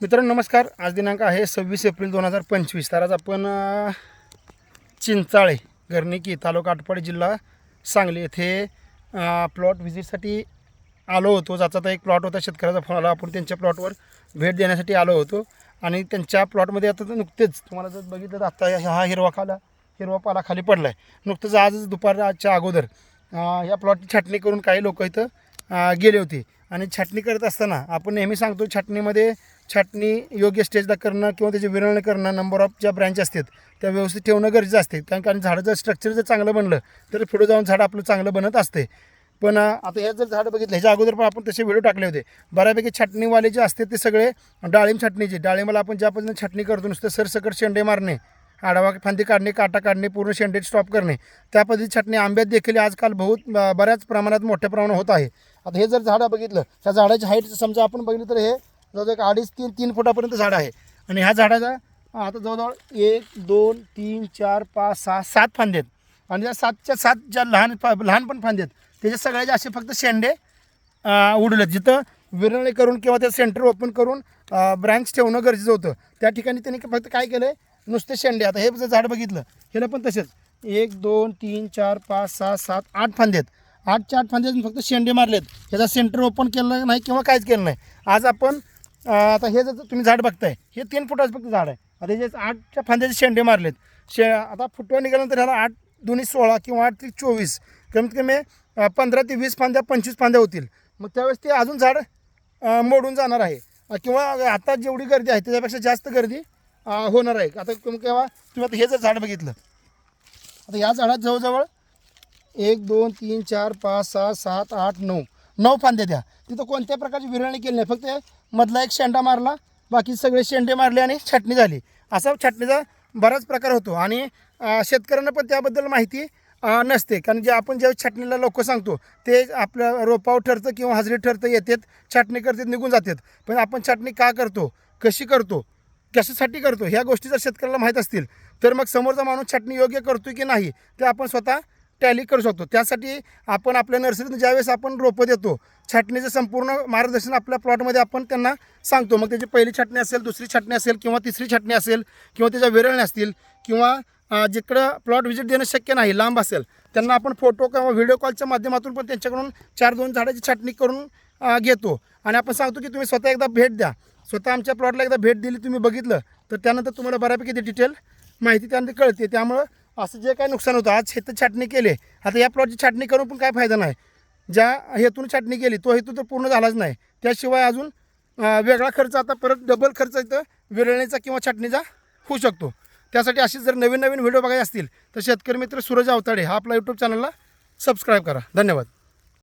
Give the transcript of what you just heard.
मित्रांनो नमस्कार. आज दिनांक आहे सव्वीस एप्रिल दोन हजार पंचवीस. तर आज आपण चिंचाळे गर्निकी तालुका आटपाडी जिल्हा सांगली येथे प्लॉट व्हिजिटसाठी आलो होतो. ज्याचा तर एक प्लॉट होता शेतकऱ्याचा फोन आला. आपण त्यांच्या प्लॉटवर भेट देण्यासाठी आलो होतो. आणि त्यांच्या प्लॉटमध्ये आता तर नुकतेच तुम्हाला जर बघितलं तर आत्ता हा हिरवा खाला हिरवा पाला खाली पडला आहे नुकतंच आज दुपारच्या अगोदर या प्लॉटची छाटणी करून काही लोक इथं गेले होते. आणि छाटणी करत असताना आपण नेहमी सांगतो छाटणीमध्ये छाटणी योग्य स्टेजला करणं किंवा त्याची विरळणी करणं नंबर ऑफ ज्या ब्रँच असतात त्या व्यवस्थित ठेवणं गरजेचं असते. कारण कारण झाडाचं स्ट्रक्चर जर चांगलं बनलं तर पुढे जाऊन झाड आपलं चांगलं बनत असते. पण आता हे जर झाडं बघितलं ह्याच्या अगोदर पण आपण तसे व्हिडिओ टाकले होते. बऱ्यापैकी छाटणीवाले जे असते ते सगळे डाळिंब छाटणीचे. डाळिंबाला आपण ज्या पद्धतीने छाटणी करतो नुसतं सरसकट शेंडे मारणे आडवा फांदी काढणे काटा काढणे पूर्ण शेंडे स्टॉप करणे. त्या पद्धती छाटणी आंब्यात देखील आजकाल बहुत बऱ्याच प्रमाणात मोठ्या प्रमाणात होत आहे. आता हे जर झाडं बघितलं त्या झाडाची हाईट समजा आपण बघितलं तर हे जवळजवळ एक अडीच तीन तीन फुटापर्यंत झाड आहे. आणि ह्या झाडाचा आता जवळजवळ एक दोन तीन चार पाच सहा सात फांदे आहेत. आणि त्या सातच्या सात ज्या लहान फा लहान पण फांदे आहेत त्याच्या सगळ्याचे असे फक्त शेंडे उडलेत. जिथं विरणे करून किंवा त्या सेंटर ओपन करून ब्रँच ठेवणं गरजेचं होतं. त्या ठिकाणी त्यांनी फक्त काय केलं आहे नुसते शेंडे. आता हे जर झाड बघितलं ह्याला पण तसेच. एक दोन तीन चार पाच सहा सात आठ फांदे आहेत. आठच्या आठ फांदे आहेत, फक्त शेंडे मारलेत. ह्याचा सेंटर ओपन केलं नाही किंवा काहीच केलं नाही. आज आपण आता हे जर तुम्ही झाड बघताय हे तीन फुटाचं फक्त झाड आहे. आता हे जे आठच्या फांद्याचे शेंडे मारलेत शे आता फुटवा निघाल्यानंतर ह्याला आठ दोन्ही सोळा किंवा आठ ते चोवीस कमीत कमी पंधरा ते वीस फांद्या पंचवीस फांद्या होतील. मग त्यावेळेस ते अजून झाड मोडून जाणार आहे. किंवा आता जेवढी गर्दी आहे त्याच्यापेक्षा जास्त गर्दी होणार आहे. आता तुम- केव्हा तुम्ही आता हे जर झाड बघितलं आता या झाडात जवळजवळ एक दोन तीन चार पाच सहा सात आठ नऊ नऊ फांद्या द्या. तिथं कोणत्या प्रकारची विरळणी केली नाही. फक्त मधला एक शेंडा मारला. बाकी सगळे शेंडे मारले आणि छाटणी झाली. असा छाटणीचा बराच प्रकार होतो. आणि शेतकऱ्यांना पण त्याबद्दल माहिती नसते. कारण जे आपण ज्या छाटणीला लोक सांगतो ते आपल्या रोपाव ठरतं किंवा हजरी ठरतं येतात छाटणी करतात निघून जातात. पण आपण छाटणी का करतो? कशी करतो? कशासाठी करतो? ह्या गोष्टी जर शेतकऱ्याला माहीत असतील तर मग समोरचा माणूस छाटणी योग्य करतो की नाही ते आपण स्वतः टॅली करू शकतो. त्यासाठी आपण आपल्या नर्सरीतून ज्यावेळेस आपण रोपं देतो छाटणीचं संपूर्ण मार्गदर्शन आपल्या प्लॉटमध्ये आपण त्यांना सांगतो. मग त्याची पहिली छाटणी असेल दुसरी छाटणी असेल किंवा तिसरी छाटणी असेल किंवा त्याच्या विरळण्या असतील किंवा जिकडं प्लॉट व्हिजिट देणं शक्य नाही लांब असेल त्यांना आपण फोटो किंवा व्हिडिओ कॉलच्या माध्यमातून पण त्यांच्याकडून चार दोन झाडाची छाटणी करून घेतो. आणि आपण सांगतो की तुम्ही स्वतः एकदा भेट द्या. स्वतः आमच्या प्लॉटला एकदा भेट दिली तुम्ही बघितलं तर त्यानंतर तुम्हाला बऱ्यापैकी ते डिटेल माहिती त्यानंतर कळते. त्यामुळं असं जे काही नुकसान होतं आज शेतात छाटणी केली. आता या प्लॉटची छाटणी करून पण काय फायदा नाही. ज्या हेतून छाटणी केली तो हेतू तर पूर्ण झालाच नाही. त्याशिवाय अजून वेगळा खर्च आता परत डबल खर्च इथं विरळणीचा किंवा छाटणीचा होऊ शकतो. त्यासाठी अशी जर नवीन नवीन व्हिडिओ बघायचे असतील तर शेतकरी मित्र सूरज अवताडे हा आपला यूट्यूब चॅनलला सबस्क्राईब करा. धन्यवाद.